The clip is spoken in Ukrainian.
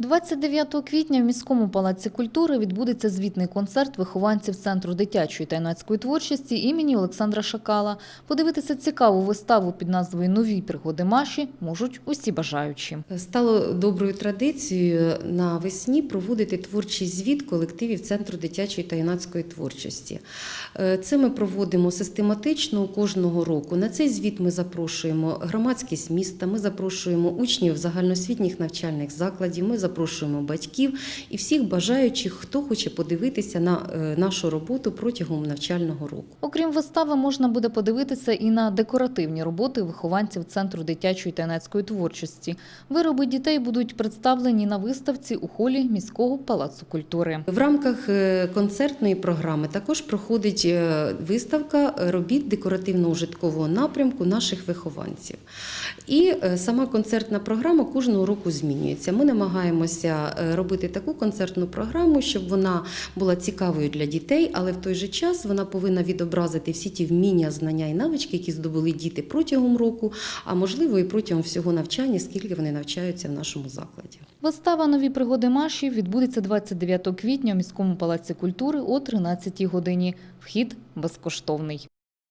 29 квітня в міському палаці культури відбудеться звітний концерт вихованців Центру дитячої та юнацької творчості імені Олександра Шакала. Подивитися цікаву виставу під назвою Нові пригоди Маші можуть усі бажаючі. Стало доброю традицією навесні проводити творчий звіт колективів Центру дитячої та юнацької творчості. Е, Це ми проводимо систематично кожного року. На цей звіт ми запрошуємо громадськість міста, ми запрошуємо учнів загальноосвітніх навчальних закладів, ми запрошуємо батьків і всіх бажаючих, хто хоче подивитися на е, нашу роботу протягом навчального року. Окрім вистави, можна буде подивитися і на декоративні роботи вихованців Центру дитячої та юнацької творчості. Вироби дітей будуть представлені на виставці у холі міського палацу культури. В рамках е, концертної програми також проходить е, виставка робіт декоративно-ужиткового напрямку наших вихованців. І сама концертна програма кожного року змінюється. Ми намагаємося е, робити таку концертну програму, щоб вона була цікавою для дітей, але в той же час вона повинна відобразити всі ті вміння, знання і навички, які здобули діти протягом року, а можливо і протягом всього навчання, скільки вони навчаються в нашому закладі. Вистава Нові пригоди Маші відбудеться 29 квітня у міському палаці культури о 13 годині. Вхід безкоштовний.